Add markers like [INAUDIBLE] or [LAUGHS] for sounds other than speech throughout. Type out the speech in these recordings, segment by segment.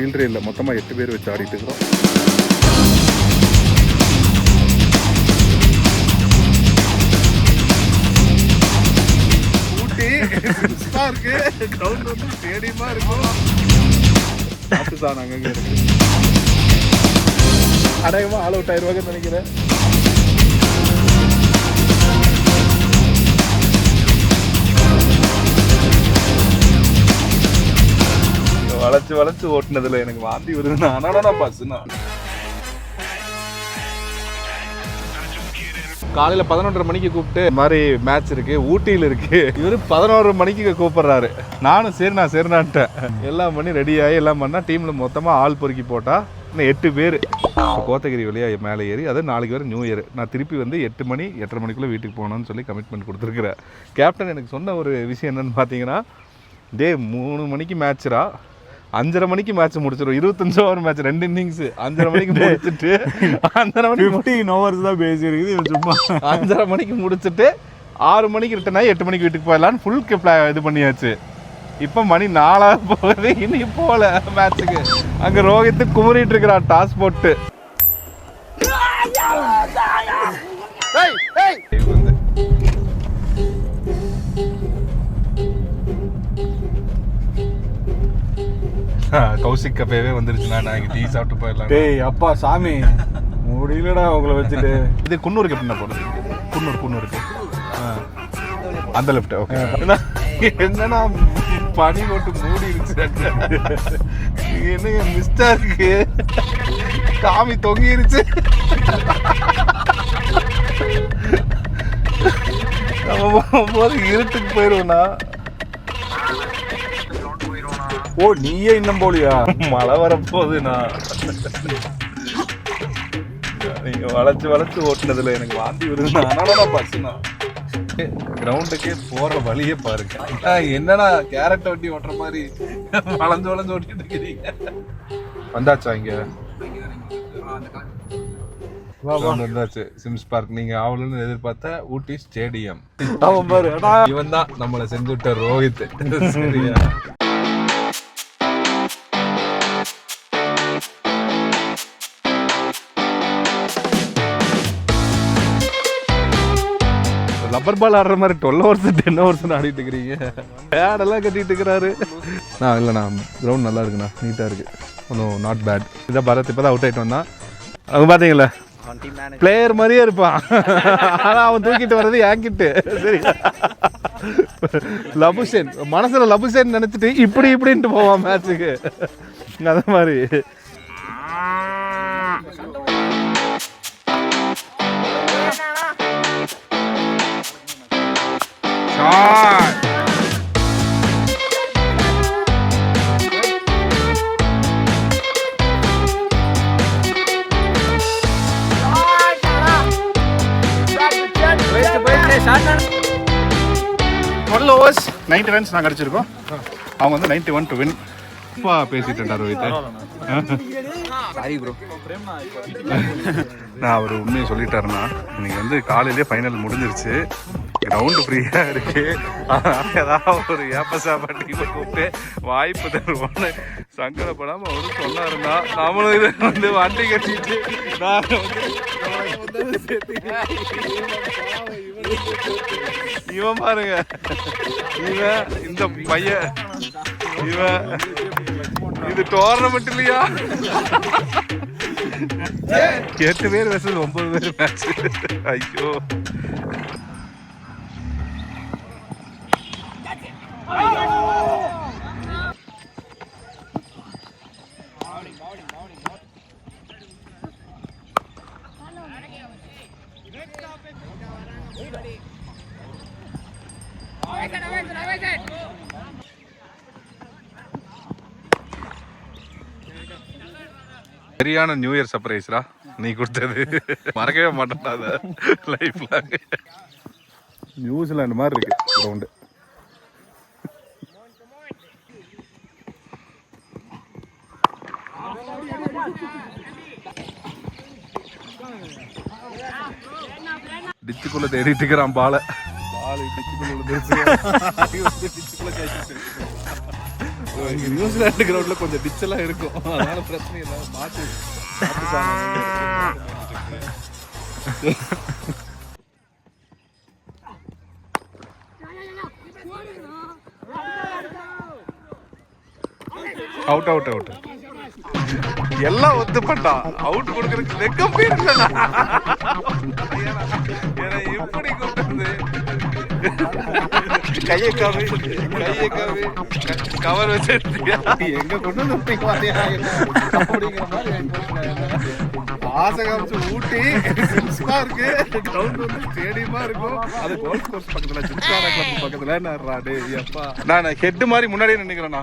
ஃபீல்டரே இல்லை. மொத்தமாக எட்டு பேர் வச்சு ஆடிட்டு இருக்கிறோம். ஊட்டி இருக்கு. கிரவுண்ட் வந்து ஸ்டேடியமா இருக்கும். ஆஃபீஸான அங்கங்க இருக்கு. ஆல் அவுட் ஆயிடுவாங்கன்னு நினைக்கிறேன். வளைச்சு வளைச்சு ஓட்டினதுல எனக்கு வாந்தி வருது ஆனா நான் பஸ்ஸுனா காலையில் பதினொன்றரை மணிக்கு கூப்பிட்டு இந்த மாதிரி மேட்ச் இருக்கு ஊட்டியில் இருக்கு. இவர் பதினோரு மணிக்கு கூப்பிடுறாரு. நானும் சரிண்ணா சரிண்ணான்ட்டேன் எல்லாம் பண்ணி ரெடியாகி எல்லாம் பண்ணால் டீமில் மொத்தமாக ஆள் பொறுக்கி போட்டால் இன்னும் எட்டு பேர். கோத்தகிரி வழியாக மேலே ஏறி அது நாளைக்கு வரை நியூ இயர் நான் திருப்பி வந்து எட்டு மணி எட்டரை மணிக்குள்ளே வீட்டுக்கு போகணும்னு சொல்லி கமிட்மெண்ட் கொடுத்துருக்குறேன். கேப்டன் எனக்கு சொன்ன ஒரு விஷயம் என்னன்னு பார்த்தீங்கன்னா டே மூணு மணிக்கு மேட்ச்ரா அஞ்சரை மணிக்கு மேட்ச் முடிச்சிடும் இருபத்தஞ்சு ஓவர் மேட்ச் ரெண்டு இன்னிங்ஸ் அஞ்சரை மணிக்கு முடிச்சிட்டு அஞ்சரை மணிக்கு ஃபிஃப்டீன் ஹவர்ஸ் தான் பேசியிருக்குது சும்மா. அஞ்சரை மணிக்கு முடிச்சிட்டு ஆறு மணிக்கு ரிட்டன் ஆகி எட்டு மணிக்கு வீட்டுக்கு போயிடலான்னு ஃபுல் இது பண்ணியாச்சு. இப்போ மணி நாலா போகுது இனி போகல மேட்ச்சுக்கு அங்கே ரோஹித் குமரிட்டு இருக்கிறான் டாஸ் போட்டு. [LAUGHS] கௌசிக் கப்பேவே வந்துருச்சுண்ணா. நான் இங்கே டீ சாப்பிட்டு போயிடலாம் டேய் அப்பா சாமி. முடியலடா உங்களை வச்சுட்டு. இது குன்னூருக்கு எப்படி போகிறது குன்னூர் குன்னூருக்கு. அந்த லெஃப்ட் ஓகே என்னன்னா பனி போட்டு மூடிடுச்சு. என்னங்க மிஸ்டா இருக்கு? காமி தொங்கிருச்சு. நம்ம போகும்போது இருட்டுக்கு போயிடுவோம்னா ஓ நீயே இன்னும் போலியா? மழை வரப்போகுதுண்ணா நீங்க வளைச்சு வளைச்சு ஓட்டுனதுல எனக்கு வாந்தி வருதுண்ணா அதனால பஸ்ஸுண்ணா கிரவுண்டுக்கே போற வழியே பாருங்க. என்னடா கேரட் வண்டி ஓட்டுற மாதிரி வளைஞ்சு வளைஞ்சு ஓட்டிட்டு இருக்கிறீங்க? வந்தாச்சா இங்க? வந்தாச்சு. Sims park. நீங்க ஆவலுன்னு எதிர்பார்த்த ஊட்டி ஸ்டேடியம். இவன் தான் நம்மளை செஞ்சு விட்ட ரோஹித். [LAUGHS] சரியா? ரப்பர் பால் ஆடுற மாதிரி டுவெல் ஹவர்ஸ் டென் ஹவர்ஸ் ஆடிட்டு இருக்கிறீங்க. பேடெல்லாம் கட்டிட்டு இருக்கிறாரு. நான் இல்லைண்ணா கிரவுண்ட் நல்லா இருக்குண்ணா நீட்டாக இருக்கு. ஒன்றும் நாட் பேட் இதான் பரத் இப்போ தான் அவுட் ஆகிட்டு வந்தான். அவங்க பார்த்தீங்களா பிளேயர் மாதிரியே இருப்பான். ஆனால் அவன் தூக்கிட்டு வர்றது ஏங்கிட்டு சரி. லபுசேன் மனசில் லபுசேன் நினச்சிட்டு இப்படி இப்படின்ட்டு போவான் மேட்ச்சுக்கு அந்த மாதிரி. Shot. Twelve overs ninety runs நாங்கள் அடிச்சிருக்கோம். அவங்க வந்து நைன்டி ஒன் டு வின் அப்பா பேசிட்டேன்டா ரோஹித். நான் அவர் உண்மையை சொல்லிட்டாருன்னா இன்னைக்கு வந்து காலையிலேயே ஃபைனல் முடிஞ்சிருச்சு. கிரவுண்டு ஃப்ரீயாக இருக்கு. ஏதாவது ஒரு ஏப்பசா பட்டிகளை கூப்பிட்டு வாய்ப்பு தருவோம்னு சங்கடப்படாமல் அவரு சொன்னாருந்தா நம்மளும் இதை வந்து வண்டி கட்டிட்டு நான் இவன் பாருங்க. இவன் இந்த பையன். இவன் இது டோர்னமெண்ட் இல்லையா? எட்டு பேர் வெசல் ஒன்பது பேர் மேட்ச் ஐயோ. சரியான நியூ இயர் சர்ப்ரைஸ்ரா நீ கொடுத்தது. மறக்கவே மாட்டேன்டா அதை. லைஃப்ல நியூசிலாண்டு மாதிரி இருக்கு கிரவுண்டு டிச்சுக்குள்ள தேடிட்டு இருக்கிறான் பாலை. பால் டிச்சுக்குள்ள. நியூசிலாந்து [LAUGHS] கிரவுண்ட்ல கொஞ்சம் டிச் எல்லாம் இருக்கும். அதனால பிரச்சனை இல்லை. மாட்டு அவுட் அவுட் அவுட் எல்லாம் ஒத்து பண்ணா அவுட் கொடுக்கறதுக்கு வெக்கம் போயிருக்கா எப்படி கூப்பிட்டு கையை காவி கையை காவி கவர் வச்சிருக்கியா எங்க கொண்டு வந்து விட்டீங்க பாத்தியா? அப்படிங்கிற மாதிரி ஆசை காமிச்சு ஊட்டி சிம்ஸ்மா இருக்கு. கிரவுண்ட் வந்து ஸ்டேடியமா இருக்கும். அது கோல்ஃப் கோர்ஸ் பக்கத்துல கிளப் பக்கத்துல. நான் ஹெட் மாதிரி முன்னாடியே நினைக்கிறேண்ணா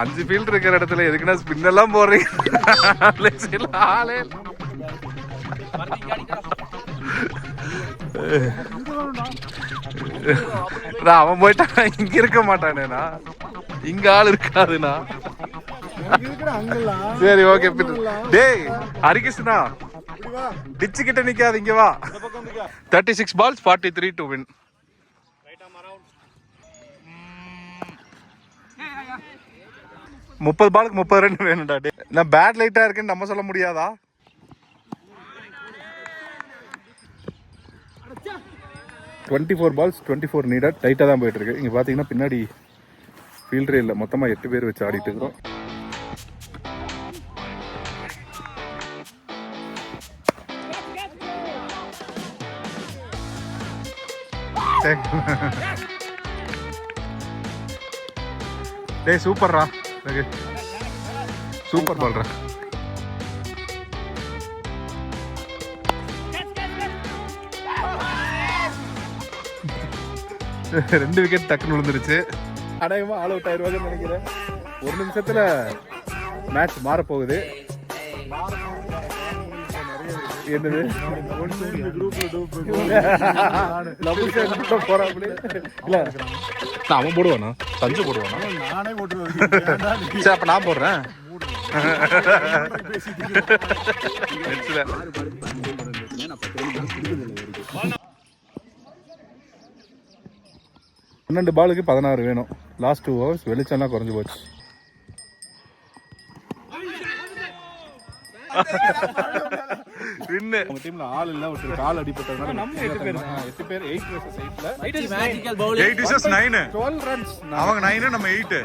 அஞ்சு ஃபீல்ட் இருக்கிற இடத்துல எதுக்குன்னா ஸ்பின் எல்லாம் போடுறீங்க? ஆளே அவன் போயிட்டான் இங்க இருக்க மாட்டானேண்ணா. இங்க ஆள் இருக்காதுண்ணா. சரி ஓகே டேய் ஹரிகிருஷ்ணா. டிச்சு கிட்ட நிக்காது இங்க வா thirty six balls forty three to win முப்பது பாலுக்கு முப்பது ரன் வேணும்டா டே நான் பேட் லைட்டா இருக்குன்னு நம்ம சொல்ல முடியாதா? Twenty four balls twenty four நீடாக டைட்டாக தான் போயிட்டு இருக்கு இங்கே பார்த்தீங்கன்னா பின்னாடி ஃபீல்டரே இல்லை மொத்தமாக எட்டு பேர் வச்சு ஆடிட்டு இருக்கிறோம். [LAUGHS] டேய் சூப்பர்ரா சூப்பர் பால்ரா. ரெண்டு விக்கெட் டக்குன்னு விழுந்துருச்சு. அநேகமாக ஆல் அவுட் ஆயிடுவாங்கன்னு நினைக்கிறேன். ஒரு நிமிஷத்துல மேட்ச் மாறப்போகுது. போகுது என்னது? அவன் போடுவானா? சஞ்சு போடுவானா? நானே போட்டு சரி அப்ப நான் போடுறேன். பன்னெண்டு பாலுக்கு பதினாறு வேணும். லாஸ்ட் டூ ஹவர்ஸ் வெளிச்சம்லாம் குறைஞ்சு போச்சு. வின்னு உங்க டீம்ல ஆள் இல்ல ஒருத்தர் கால் அடிபட்டதுனால நம்ம எட்டு பேர் எட்டு வர்சஸ் ரன்ஸ் அவங்க நைனு நம்ம எயிட்டு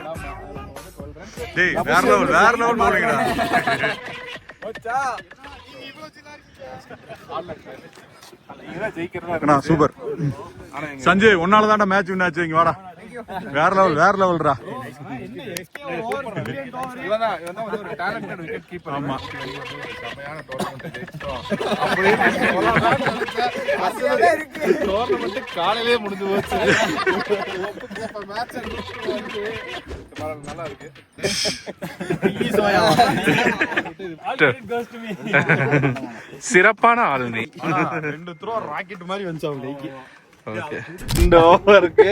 டேய் வேற லெவல் வேற லெவல் போறீங்கடா அண்ணா சூப்பர். சஞ்சய் உன்னால தான்டா மேட்ச் வின் ஆச்சு. இங்க வாடா. வேற லெவல் வேற keeper. ஆமா. முடிஞ்சு போச்சு. நல்லா இருக்கு. சிறப்பான ஆள் நீ ரெண்டு த்ரோ ராக்கெட் மாதிரி வந்துச்சு அவங்க இந்த ஓவருக்கு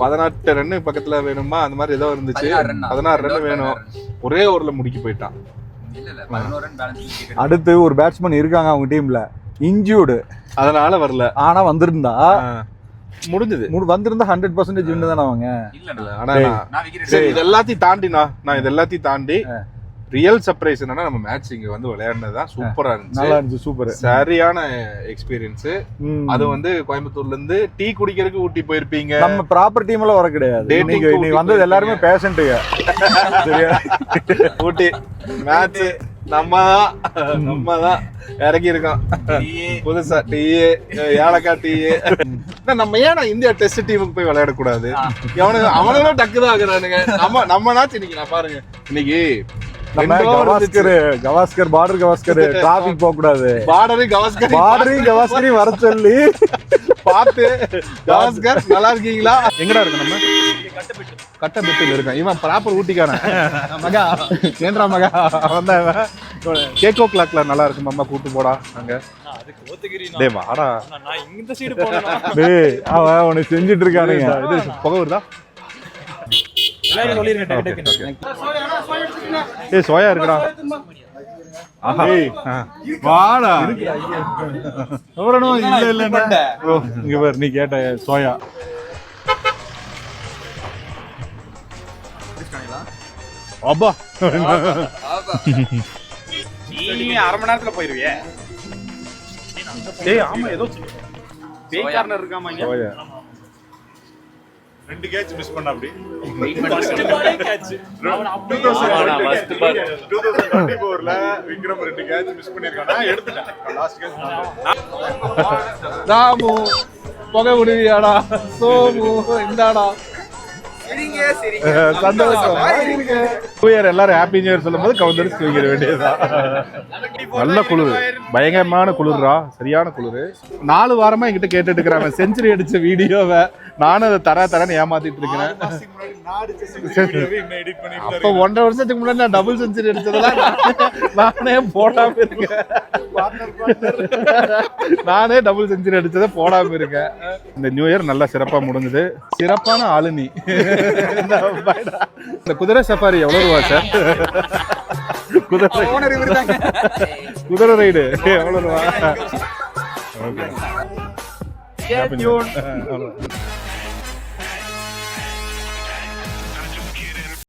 பதினெட்டு ரன்னு பக்கத்துல வேணுமா? அந்த மாதிரி ஏதோ இருந்துச்சு. பதினாறு ரன் வேணும். ஒரே ஓவர்ல முடிக்க போயிட்டான். இல்ல இல்ல. பதினோரு ரன் பேலன்ஸ் அடுத்து ஒரு பேட்ஸ்மேன் இருக்காங்க அவங்க டீம்ல இன்ஜூர்டு. அதனால வரல. ஆனா வந்திருந்தா? முடிஞ்சது. வந்திருந்தா ஹண்ட்ரட் பர்சன்டேஜ் வின்னு தானே அவங்க? இல்ல ஆனா சரி இது எல்லாத்தையும் தாண்டினா நான் இது எல்லாத்தையும் தாண்டி ரியல் சர்ப்ரைஸ் என்னன்னா நம்ம மேட்ச் இங்க வந்து விளையாடினது தான் சூப்பரா நல்லா இருந்துச்சு இருந்துச்சு சூப்பர் சரியான எக்ஸ்பீரியன்ஸ் அது வந்து கோயம்புத்தூர்ல இருந்து டீ குடிக்கிறதுக்கு ஊட்டி போயிருப்பீங்க. நம்ம ப்ராப்பர் டீம் எல்லாம் வர கிடையாது. நீங்க இன்னைக்கு வந்தது எல்லாருமே பேஷண்ட்டுங்க சரியா? ஊட்டி. மேட்ச் நம்ம தான் நம்ம தான் இறங்கி இருக்கோம் புதுசா டீ. ஏலக்காய் டீ நம்ம ஏன் நான் இந்தியா டெஸ்ட் டீமுக்கு போய் விளையாடக்கூடாது? அவனுங்க அவனுங்களும் டக்கு தான் ஆகுறானுங்க. நம்ம நம்ம நாச்சு இன்னைக்கு நான் பாருங்க. இன்னைக்கு நம்ம கவாஸ்கர் கவாஸ்கர் பார்டர் கவாஸ்கர் டிராபிக் போக கூடாது கவாஸ்கர் பார்டரையும் கவாஸ்கரையும் வர சொல்லி. பார்த்து கவாஸ்கர் நல்லா இருக்கீங்களா? எங்கடா இருக்கு நம்ம? கட்டபெட்டில் இருக்கேன். இவன் ப்ராப்பர் ஊட்டிக்கான மகா ஏன்றா மகா? வந்தா கேக்கோ கிளாக்ல நல்லா இருக்கு மாமா கூட்டு போடா அங்க. டேய் வாடா. டேய் அவன் உனக்கு செஞ்சுட்டு இருக்கானுங்க. இது புகை வருதா? ஏய் சோயா இருக்குடா. வாடா. இல்ல இல்ல ஓ, இங்க பாரு நீ கேட்ட சோயா அப்பா. நீ அரை மணி நேரத்துல போயிருவியே. ஏய் ஆமா ஏதோ பேய் கார்னர் இருக்காமா ரெண்டு கேட்ச் மிஸ் பண்ண அப்படி? விக்ரம் ரெண்டு கேட்ச் மிஸ் பண்ணிருக்கான் எடுத்துட்டேன். லாஸ்ட் கேட்ச் ராமு புகை விடுவியாடா. சோமு இந்தாடா. எல்லாரும் ஹாப்பி நியூ இயர் சொல்லும்போது கவுந்தரிச்சு தூங்கிட வேண்டியதுதான். நல்ல குளிர். பயங்கரமான குளிர்ரா. சரியான குளிர். நாலு வாரமா என்கிட்ட கேட்டுட்டு இருக்கிறாங்க செஞ்சுரி அடிச்ச வீடியோவை நானும் அதை தர தரேன்னு ஏமாத்திட்டு இருக்கிறேன். அப்ப ஒன்றரை வருஷத்துக்கு முன்னாடி நான் டபுள் செஞ்சுரி அடிச்சதெல்லாம் நானே- போடாம இருக்கேன். நானே டபுள் செஞ்சுரி அடிச்சதை போடாம இருக்கேன். இந்த நியூ இயர் நல்லா சிறப்பா முடிஞ்சது. சிறப்பான ஆளு நீ இந்த குதிரை சஃபாரி எவ்வளவு ரூபா சார்? குதிரை குதிரை ரைடு எவ்வளவு ரூபா? ஓகே